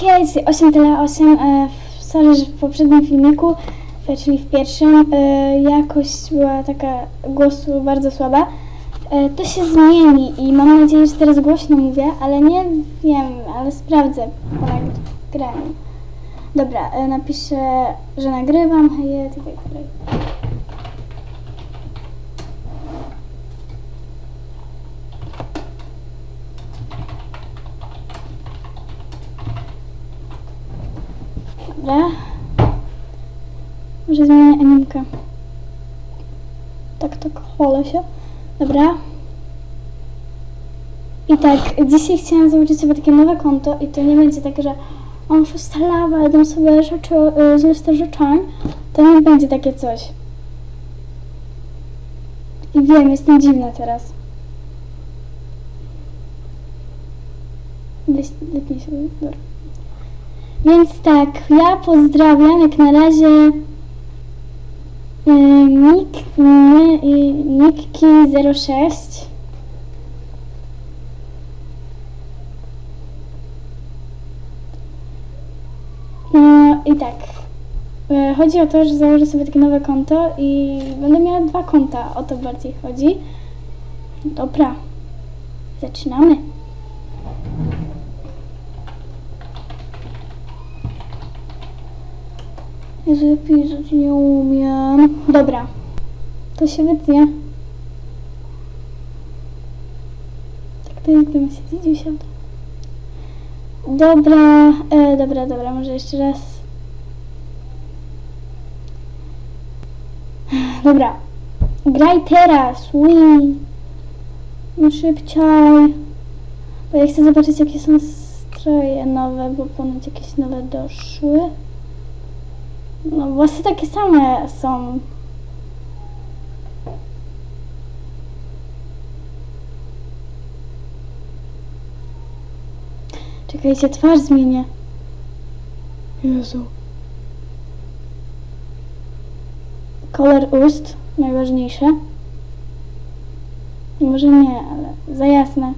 Hej, 8 tyle 8. E, sorry, że w poprzednim filmiku, e, czyli w pierwszym, e, jakość była taka głosu bardzo słaba. To się zmieni i mam nadzieję, że teraz głośno mówię, ale nie wiem, ale sprawdzę po nagraniu. Dobra, napiszę, że nagrywam, hej, tak dalej. Dobra. Może zmienię animkę. Tak, tak, chwalę się. Dobra. I tak, dzisiaj chciałam założyć sobie takie nowe konto i to nie będzie takie, że o, muszę ustalawać, dam sobie rzeczy y, z listy życzeń. To nie będzie takie coś. I wiem, jestem dziwna teraz. Lepiej się, dobra. Więc tak, ja pozdrawiam jak na razie y, Nik, nie, y, Nikki06 No i tak. y, Chodzi o to, że założę sobie takie nowe konto i będę miała dwa konta. O to bardziej chodzi. Dobra. Zaczynamy. Jezu, ja pisać nie umiem. Dobra. To się wytnie. Tak to nigdy ma się dziś Dobra, e, dobra, dobra, może jeszcze raz. Dobra. Graj teraz, win. No szybciej. Bo ja chcę zobaczyć jakie są stroje nowe, bo ponoć jakieś nowe doszły. No włosy takie same są. Czekajcie, twarz zmienię. Jezu. Kolor ust, najważniejsze. Może nie, ale za jasne.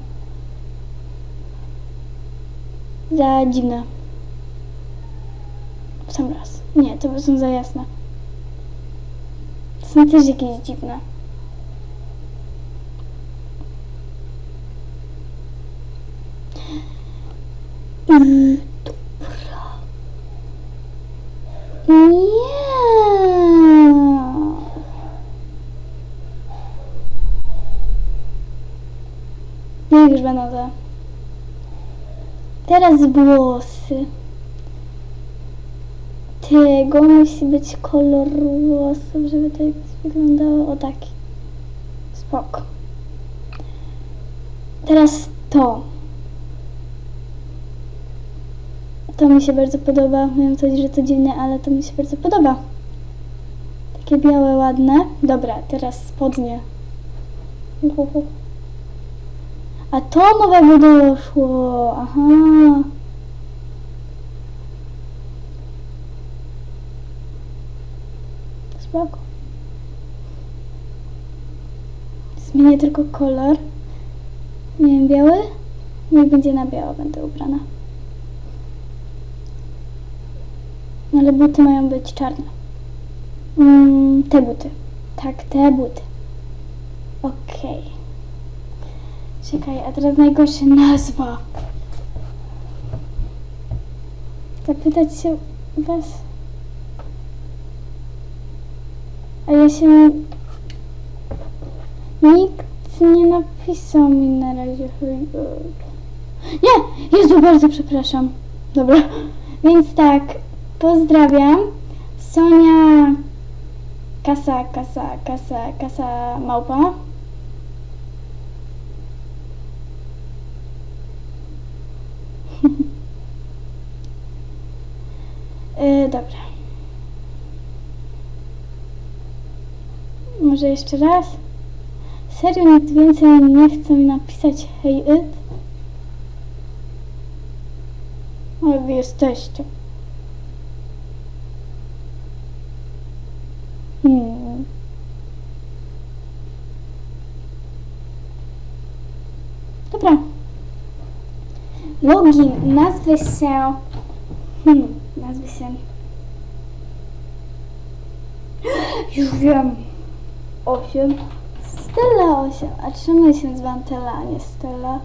Za dziwne. W sam raz. Nie, to są za jasne. To są też jakieś dziwne. Mm, dobra. Nie. Niech już będą te. Teraz włosy. Tego musi być kolor włosów, żeby to wyglądało o taki. Spoko. Teraz to. To mi się bardzo podoba. Wiem coś, że to dziwne, ale to mi się bardzo podoba. Takie białe, ładne. Dobra, teraz spodnie. A to nowego doszło. Aha. Spoko. Zmienię tylko kolor. Nie wiem, biały? Niech będzie na biało, będę ubrana. Ale buty mają być czarne. Mm, te buty. Tak, te buty. Okej. Czekaj, a teraz najgorsza nazwa. Zapytać się was. A ja się... Nikt nie napisał mi na razie. Nie! Jezu, bardzo przepraszam. Dobra. Więc tak, pozdrawiam. Sonia... Kasa, kasa, kasa, kasa małpa. Yy, dobra. Może jeszcze raz? Serio nikt więcej nie chce mi napisać hej it? Ale wy jesteście. Hmm. Dobra. Login. Nazwę się Hmm, nazwy się... Już wiem. 8. Stella 8. A czemu ja się nazywam Tela, a nie Stella?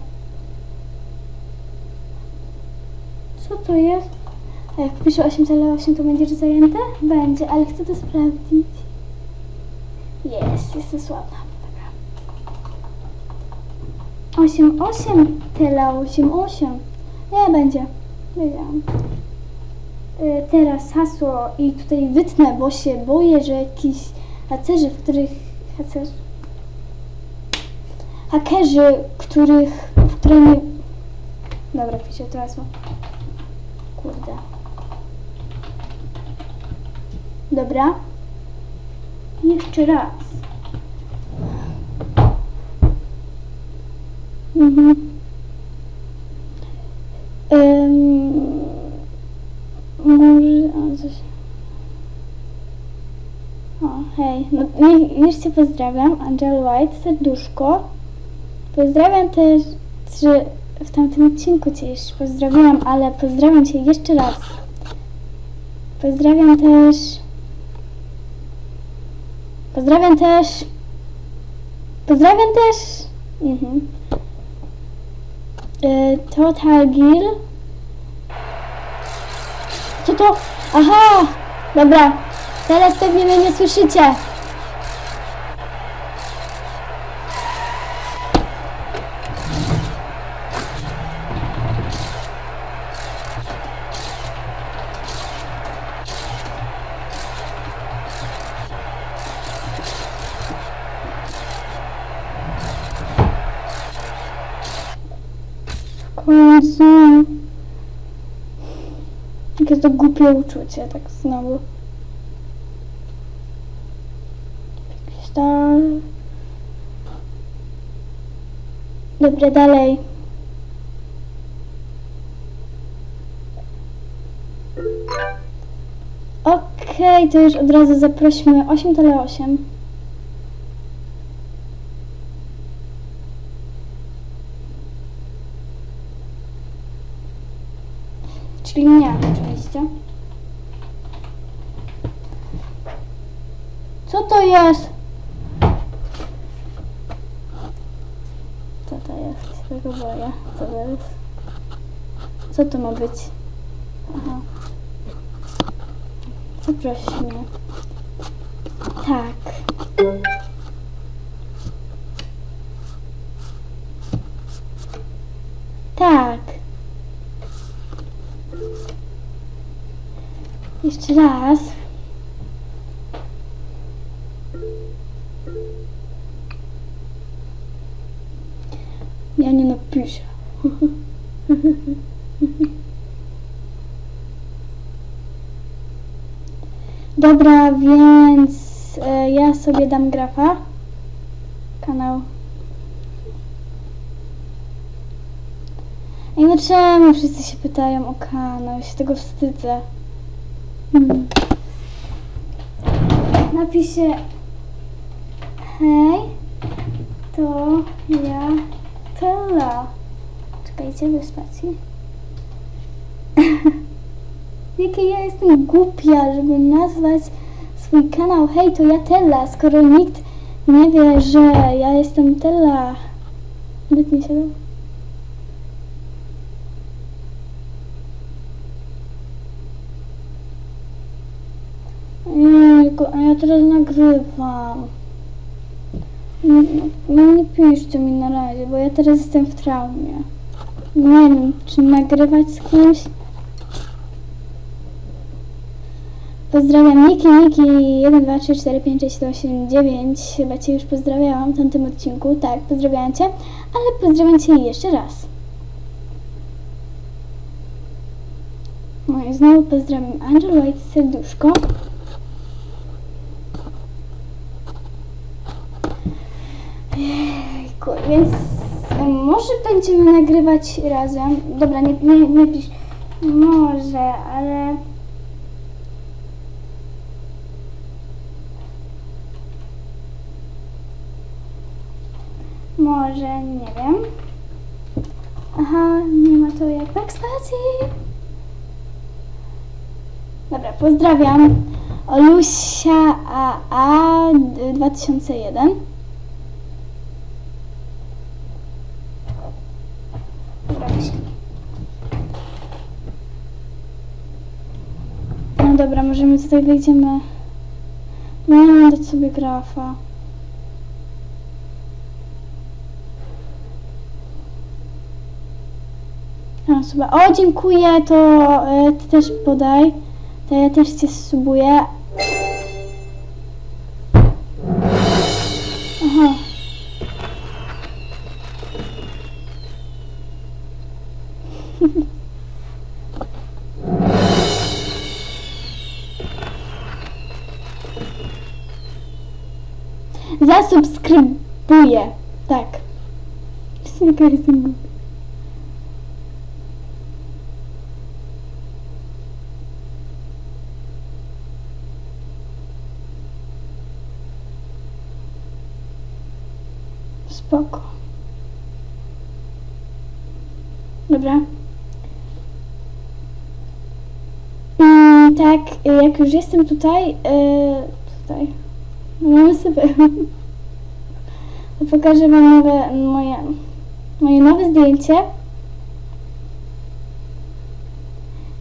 Co to jest? A jak piszę 8 Tela 8, to będzie zajęte? Będzie, ale chcę to sprawdzić. Jest, jestem. Dobra. 8, 8, Tela 8, 8. Nie, będzie. Wiedziałam. Y, Teraz hasło i tutaj wytnę, bo się boję, że jakiś hacerzy, w których hacerzy, hakerzy, których, w których nie... Dobra, piszę to hasło. Kurde. Dobra. Jeszcze raz. Mhm. Ym, może... O, coś... O, hej. No, już Cię pozdrawiam. Angel White, serduszko. Pozdrawiam też, że w tamtym odcinku Cię już pozdrawiałam, ale pozdrawiam Cię jeszcze raz. Pozdrawiam też... Pozdrawiam też... Pozdrawiam też... Mhm. Y, Total Gear. Co to? Aha! Dobra. Teraz pewnie mnie nie słyszycie. Końcu. Jakie to głupie uczucie, tak znowu. Star. Dobra, dalej. Okej, to już od razu zaprośmy 8 tele 8. Czyli mnie oczywiście. Co to jest? Co to jest? Się tego. Co to jest? Co to ma być? Aha. Zaproś mnie. Tak. Tak. Jeszcze raz. Ja nie napiszę. Dobra, więc e, ja sobie dam grafa. Kanał. Ej, no czemu wszyscy się pytają o kanał? Ja się tego wstydzę. Hmm. Napiszę Hej, to ja Tela. Czekajcie, spacji. Jakie ja jestem głupia, żeby nazwać swój kanał Hej, to ja Tela, skoro nikt nie wie, że ja jestem Tela. Wytnij się. Jejku, a ja teraz nagrywam. Nie, nie, nie piszcie mi na razie, bo ja teraz jestem w traumie. Nie wiem, czy nagrywać z kimś. Pozdrawiam Niki, Niki 1, 2, 3, 4, 5, 6, 7, 8, 9. Chyba Cię już pozdrawiałam w tamtym odcinku. Tak, pozdrawiam Cię, ale pozdrawiam Cię jeszcze raz. No i znowu pozdrawiam Angel White serduszko. Jejku, więc może będziemy nagrywać razem. Dobra, nie, nie, nie pisz. Może, ale... Może, nie wiem. Aha, nie ma to jak backspacji. Dobra, pozdrawiam. Olusia AA 2001. Dobra, wyślij. No dobra, możemy tutaj wejdziemy. No mam dać sobie grafa. A, super. O, dziękuję, to e, ty też podaj. To ja też cię subuję. Aha. Zasubskrybuję. Tak. Jaka jestem głupia. Spoko. Dobra. Mm, tak, jak już jestem tutaj, y, tutaj, no mamy sobie, to pokażę wam nowe, moje, moje nowe zdjęcie.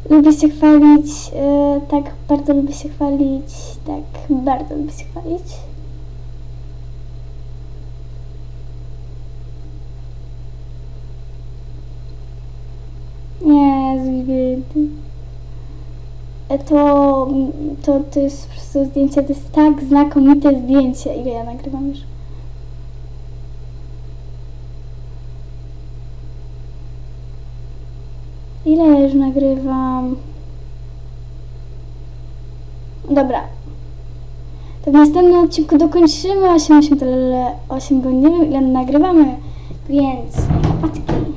Lubię się chwalić, y, tak, bardzo lubię się chwalić, tak, bardzo lubię się chwalić. Nie, zwidy. To, to, to jest po prostu zdjęcie, to jest tak znakomite zdjęcie. Ile ja nagrywam już? Ile ja już nagrywam? Dobra. To w następnym odcinku dokończymy 88 tyle 8, bo nie wiem ile nagrywamy, więc patki.